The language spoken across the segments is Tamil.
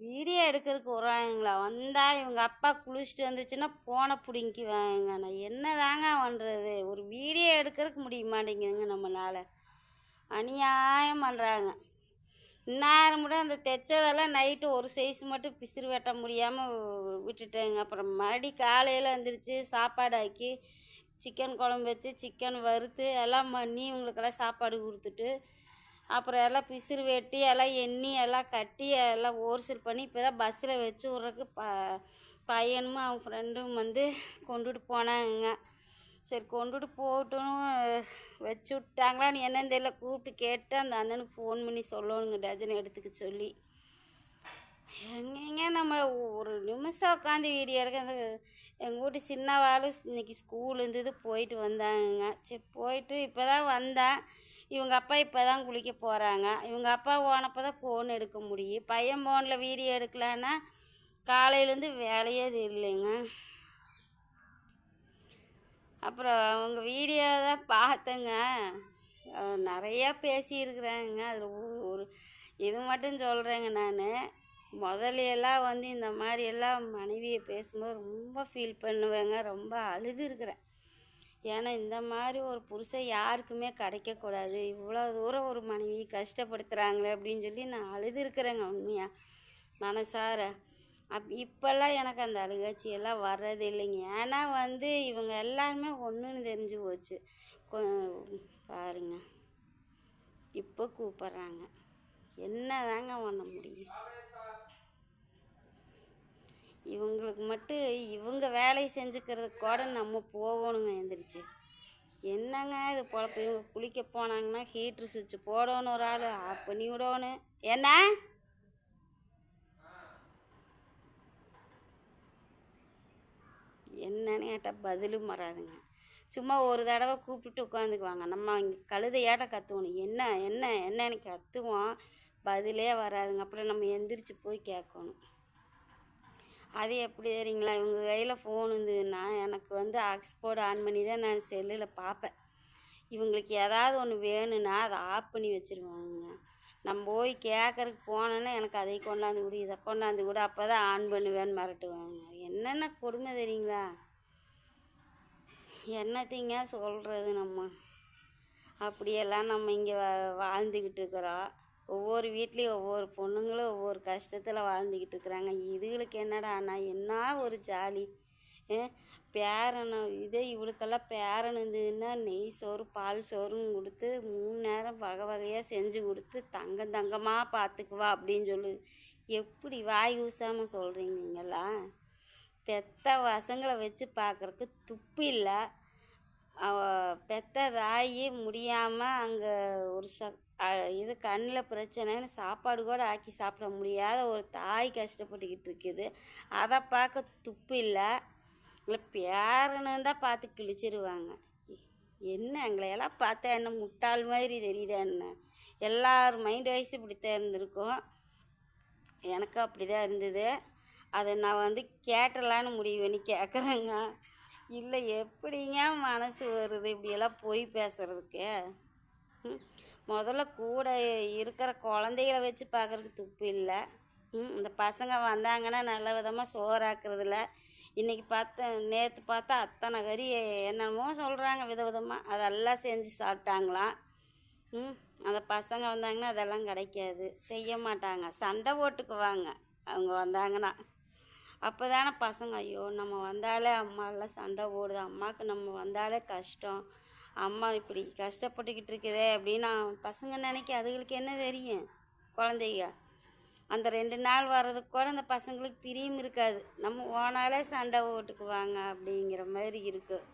வீடியோ எடுக்கிறதுக்கு வருவாங்களா வந்தால் இவங்க அப்பா குளிச்சுட்டு வந்துச்சுன்னா போனை பிடிங்கிக்குவாங்க நான் என்ன தாங்க பண்ணுறது ஒரு வீடியோ எடுக்கிறதுக்கு முடிய மாட்டேங்குதுங்க நம்மளால். அநியாயம் பண்ணுறாங்க இந்நேரம் கூட அந்த தைச்சதெல்லாம் நைட்டு ஒரு சைஸ் மட்டும் பிசிறு வெட்ட முடியாமல் விட்டுட்டேங்க. அப்புறம் மறுபடி காலையில் எழுந்திரிச்சு சாப்பாடு ஆக்கி சிக்கன் குழம்பு வச்சு சிக்கன் வறுத்து எல்லாம் பண்ணி இவங்களுக்கெல்லாம் சாப்பாடு கொடுத்துட்டு அப்புறம் எல்லாம் பிசிறு வெட்டி எல்லாம் எண்ணி எல்லாம் கட்டி எல்லாம் ஓரிசல் பண்ணி இப்போ தான் பஸ்ஸில் வச்சு விட்றதுக்கு ப பையனும் அவன் ஃப்ரெண்டும் வந்து கொண்டுட்டு போனாங்க. சரி கொண்டுட்டு போகட்டும் வச்சு விட்டாங்களான்னு என்னன்னு தெரியல. கூப்பிட்டு கேட்டு அந்த அண்ணனுக்கு ஃபோன் பண்ணி சொல்லணுங்க டஜன் எடுத்துக்க சொல்லி. எங்கெங்க நம்ம ஒரு நிமிஷம் உட்காந்து வீடியோ எடுக்க அந்த எங்கள் வீட்டு சின்னவாளும் இன்னைக்கு ஸ்கூல் இருந்தது போயிட்டு வந்தாங்கங்க சரி போயிட்டு இப்போ தான் வந்தேன் இவங்க அப்பா இப்போ தான் குளிக்க போகிறாங்க இவங்க அப்பா போனப்போ தான் ஃபோன் எடுக்க முடியும். பையன் ஃபோனில் வீடியோ எடுக்கலான்னா காலையிலேருந்து வேலையே இல்லைங்க அப்புறம் அவங்க வீடியோ தான் பார்த்தேங்க. நிறையா பேசியிருக்கிறாங்க. அதில் ஒரு- ஒரு இது மட்டும் சொல்கிறேங்க நான். முதல்ல எல்லாம் வந்து இந்த மாதிரி எல்லாம் மனைவியை பேசும்போது ரொம்ப ஃபீல் பண்ணுவேங்க. ரொம்ப அழுதுருக்குறேன். ஏன்னா இந்த மாதிரி ஒரு புருஷன் யாருக்குமே கிடைக்கக்கூடாது. இவ்வளோ தூரம் ஒரு மனைவி கஷ்டப்படுத்துகிறாங்களே அப்படின்னு சொல்லி நான் அழுதுருக்குறேங்க உண்மையாக மனசார. அப் இப்போல்லாம் எனக்கு அந்த அழுகாட்சி எல்லாம் வர்றது இல்லைங்க. ஏன்னா வந்து இவங்க எல்லாருமே ஒன்றுன்னு தெரிஞ்சு போச்சு. பாருங்க. இப்போ கூப்பிட்றாங்க. என்ன தாங்க பண்ண முடியும்? இவங்களுக்கு மட்டும் இவங்க வேலையை செஞ்சுக்கிறது கூட நம்ம போகணுங்க எந்திரிச்சு. என்னங்க இது பொழப்பு? இவங்க குளிக்க போனாங்கன்னா ஹீட்ரு சுவிட்ச் போடணும் ஒரு ஆள் ஆஃப் பண்ணி விடணும். என்ன? என்னன்னு கேட்டால் பதிலும் வராதுங்க. சும்மா ஒரு தடவை கூப்பிட்டு உட்காந்துக்குவாங்க. நம்ம இங்கே கழுதையாட்ட கத்துவணும் என்ன என்ன என்னன்னு கத்துவோம் பதிலே வராதுங்க. அப்புறம் நம்ம எந்திரிச்சு போய் கேட்கணும். அது எப்படி தெரியுங்களா? இவங்க கையில் ஃபோன் இருந்ததுன்னா எனக்கு வந்து ஹாட்ஸ்பாட் ஆன் பண்ணி தான் நான் செல்லில் பார்ப்பேன். இவங்களுக்கு ஏதாவது ஒன்று வேணும்னா அதை ஆஃப் பண்ணி வச்சுருவாங்க. நம்ம போய் கேட்கறக்கு போனோன்னா எனக்கு அதை கொண்டாந்து கொடு இதை கொண்டாந்து கொடு அப்போ தான் ஆன் பண்ணுவேன்னு மிரட்டுவாங்க. என்னென்ன கொடுமை தெரியுங்களா? என்னத்தைங்க சொல்கிறது நம்ம? அப்படியெல்லாம் நம்ம இங்கே வாழ்ந்துக்கிட்டு இருக்கிறோம். ஒவ்வொரு வீட்லேயும் ஒவ்வொரு பொண்ணுங்களும் ஒவ்வொரு கஷ்டத்தில் வாழ்ந்துக்கிட்டு இருக்கிறாங்க. இதுகளுக்கு என்னடா ஆனால் என்ன ஒரு ஜாலி? பேரனை இதே இவளுக்கெல்லாம் பேரன் இருந்ததுன்னா நெய் சோறு பால் சோறுன்னு கொடுத்து மூணு நேரம் வகை வகையாக செஞ்சு கொடுத்து தங்கம் தங்கமாக பார்த்துக்குவா அப்படின்னு சொல்லு. எப்படி வாய் ஊசாமல் சொல்கிறீங்க நீங்களாம் பெத்த பசங்களை வச்சு பார்க்குறக்கு துப்பு இல்லை. பெற்ற தாயி முடியாமல் அங்கே ஒரு ச இது கண்ணில் பிரச்சனைன்னு சாப்பாடு கூட ஆக்கி சாப்பிட முடியாத ஒரு தாய் கஷ்டப்பட்டுக்கிட்டு இருக்குது. அதை பார்க்க துப்பு இல்லை. இல்லை பேரனு தான் பார்த்து கிழிச்சிருவாங்க. என்ன எங்களையெல்லாம் பார்த்தா என்ன முட்டாள் மாதிரி தெரியுதா என்ன? எல்லார் மைண்ட் வைஸ் இப்படித்தான் இருந்திருக்கும். எனக்கும் அப்படி தான் இருந்தது. அதை நான் வந்து கேட்டலான்னு முடிவு பண்ணி கேட்குறேங்க இல்லை எப்படிங்க மனசு வருது? இப்படியெல்லாம் போய் பேசுறதுக்கு? முதல்ல கூட இருக்கிற குழந்தைகளை வச்சு பார்க்குறதுக்கு துப்பு இல்லை. இந்த பசங்க வந்தாங்கன்னா நல்ல விதமாக சோறாக்குறதில்ல. இன்றைக்கி பார்த்தா நேற்று பார்த்தா அத்தனை கறி என்னென்னமோ சொல்கிறாங்க விதவிதமாக அதெல்லாம் செஞ்சு சாப்பிட்டாங்களாம். ம் அந்த பசங்க வந்தாங்கன்னா அதெல்லாம் கிடைக்காது. செய்ய மாட்டாங்க. சண்டை போட்டுக்குவாங்க. அவங்க வந்தாங்கன்னா. அப்போ தானே பசங்க ஐயோ நம்ம வந்தாலே அம்மாலாம் சண்டை ஓடுது அம்மாவுக்கு நம்ம வந்தாலே கஷ்டம். அம்மா இப்படி கஷ்டப்பட்டுக்கிட்டு இருக்குதே அப்படின்னு பசங்க நினைக்க அதுகளுக்கு என்ன தெரியும்? குழந்தைங்க. அந்த ரெண்டு நாள் வர்றதுக்கு கூட அந்த பசங்களுக்கு பிரியும் இருக்காது. நம்ம ஓனாலே சண்டை ஓட்டுக்குவாங்க அப்படிங்கிற மாதிரி இருக்குது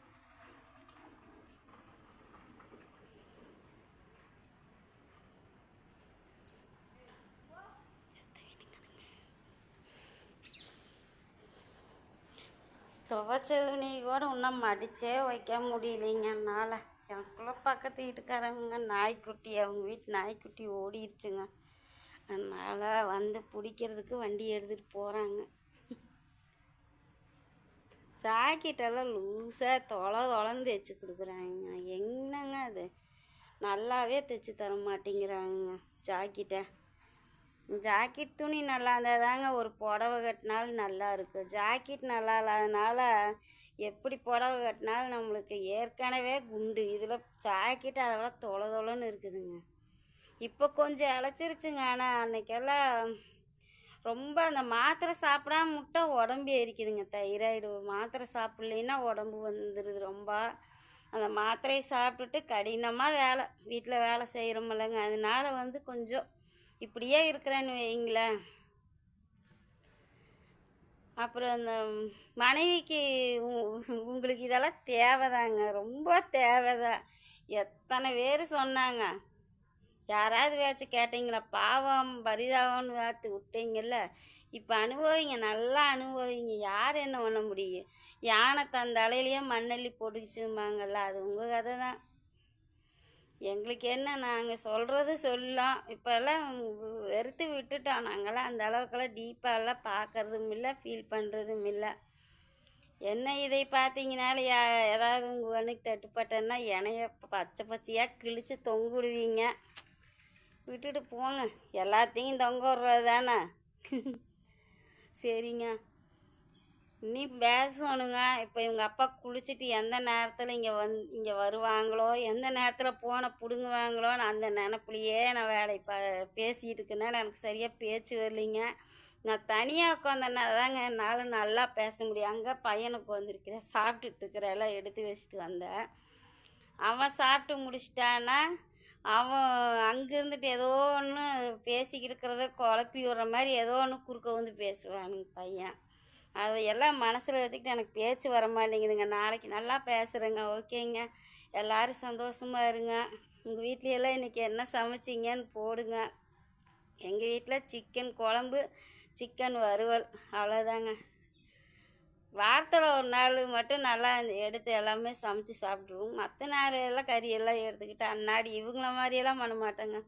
துவைச்சதுனே கூட இன்னும் மடிச்சே வைக்க முடியலைங்க. என்னால்? எனக்குள்ள பக்கத்து வீட்டுக்காரங்க நாய்க்குட்டி அவங்க வீட்டு நாய்க்குட்டி ஓடிருச்சுங்க. அதனால் வந்து பிடிக்கிறதுக்கு வண்டி எடுத்துகிட்டு போகிறாங்க ஜாக்கெட்டெல்லாம் லூஸாக தொலை தொலைந்து தைச்சி கொடுக்குறாங்க. என்னங்க அது? நல்லாவே தைச்சி தர மாட்டேங்கிறாங்க ஜாக்கெட்டை. ஜாக்கெட் துணி நல்லா இருந்தால் தாங்க ஒரு புடவை கட்டினாலும் நல்லா இருக்கும் ஜாக்கெட் நல்லா இல்லாதனால எப்படி புடவை கட்டினாலும் நம்மளுக்கு ஏற்கனவே குண்டு. இதில் ஜாக்கெட் அதை விட தொலை தொலைன்னு இருக்குதுங்க. இப்போ கொஞ்சம் இழைச்சிருச்சுங்க ஆனால் அன்னைக்கெல்லாம் ரொம்ப அந்த மாத்திரை சாப்பிடாம முட்டை உடம்பு எரிக்குதுங்க தைராய்டு மாத்திரை சாப்பிட்லைன்னா உடம்பு வந்துடுது ரொம்ப. அந்த மாத்திரையை சாப்பிட்டுட்டு கடினமாக வேலை வீட்டில் வேலை செய்கிறோமில்லங்க அதனால வந்து கொஞ்சம் இப்படியே இருக்கிறேன்னு வைங்களேன் அப்புறம் அந்த மனைவிக்கு உ- உங்களுக்கு இதெல்லாம் தேவைதாங்க ரொம்ப தேவைதான் எத்தனை பேர் சொன்னாங்க. யாராவது வேச்சு கேட்டீங்களா? பாவம் பரிதாபம்னு வார்த்து விட்டீங்கல்ல. இப்போ அனுபவிங்க நல்லா அனுபவிங்க. யார் என்ன பண்ண முடியும்? யானை தன் தலையிலேயே மண்ணள்ளி போட்டுச்சும்பாங்கல்ல அது உங்கள் கதை தான் எங்களுக்கு என்ன நாங்கள் சொல்கிறது சொல்லலாம். இப்போல்லாம் வெறுத்து விட்டுட்டோம். நாங்களாம் அந்த அளவுக்கெல்லாம் டீப்பாலாம் பார்க்கறதும் இல்லை ஃபீல் பண்ணுறதும் இல்லை. என்ன இதை பார்த்தீங்கனால யா ஏதாவது உங்கள் கண்ணுக்கு தட்டுப்பட்டேன்னா எனையை பச்சை பச்சையாக கிழிச்சு தொங்குடுவீங்க. விட்டுட்டு போங்க. எல்லாத்தையும் தொங்க விட்றது தானே சரிங்க. நீ பேசணுங்க. இப்போ இவங்க அப்பா குளிச்சுட்டு எந்த நேரத்தில் இங்கே வந் இங்கே வருவாங்களோ எந்த நேரத்தில் போனை பிடுங்குவாங்களோன்னு அந்த நினப்புலையே நான் வேலை ப பேசிகிட்டு இருக்கேன்னா எனக்கு சரியாக பேச்சு வரலைங்க. நான் தனியாக உட்காந்தேன்னா தாங்க என்னால் நல்லா பேச முடியும். அங்கே பையனுக்கு வந்திருக்கிறேன் சாப்பிட்டுட்டு இருக்கிற எல்லாம் எடுத்து வச்சுட்டு வந்தேன். அவன் சாப்பிட்டு முடிச்சிட்டான்னா அவன் அங்கேருந்துட்டு ஏதோ ஒன்று பேசிக்கிட்டு இருக்கிறத குழப்பி விடுற மாதிரி ஏதோ ஒன்று குறுக்க வந்து பேசுவானுங்க பையன். அதை எல்லாம் மனசில் வச்சுக்கிட்டு எனக்கு பேச்சு வர மாட்டேங்குதுங்க. நாளைக்கு நல்லா பேசுகிறேங்க ஓகேங்க. எல்லாரும் சந்தோஷமாக இருங்க. உங்கள் வீட்லையெல்லாம் இன்றைக்கி என்ன சமைச்சிங்கன்னு போடுங்க. எங்கள் வீட்டில் சிக்கன் குழம்பு சிக்கன் வறுவல். அவ்வளோதாங்க வாரத்தில் ஒரு நாள் மட்டும் நல்லா எடுத்து எல்லாமே சமைச்சு சாப்பிட்ருவோம் மற்ற நாளையெல்லாம் கறியெல்லாம் எடுத்துக்கிட்டு அன்னாடி இவங்கள மாதிரியெல்லாம் பண்ண மாட்டோங்க.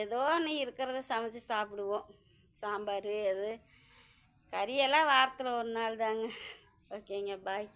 ஏதோ ஒன்று இருக்கிறத சமைச்சு சாப்பிடுவோம். சாம்பார் எது கறியெல்லாம் வாரத்தில் ஒரு நாள் தாங்க ஓகேங்க பாய்.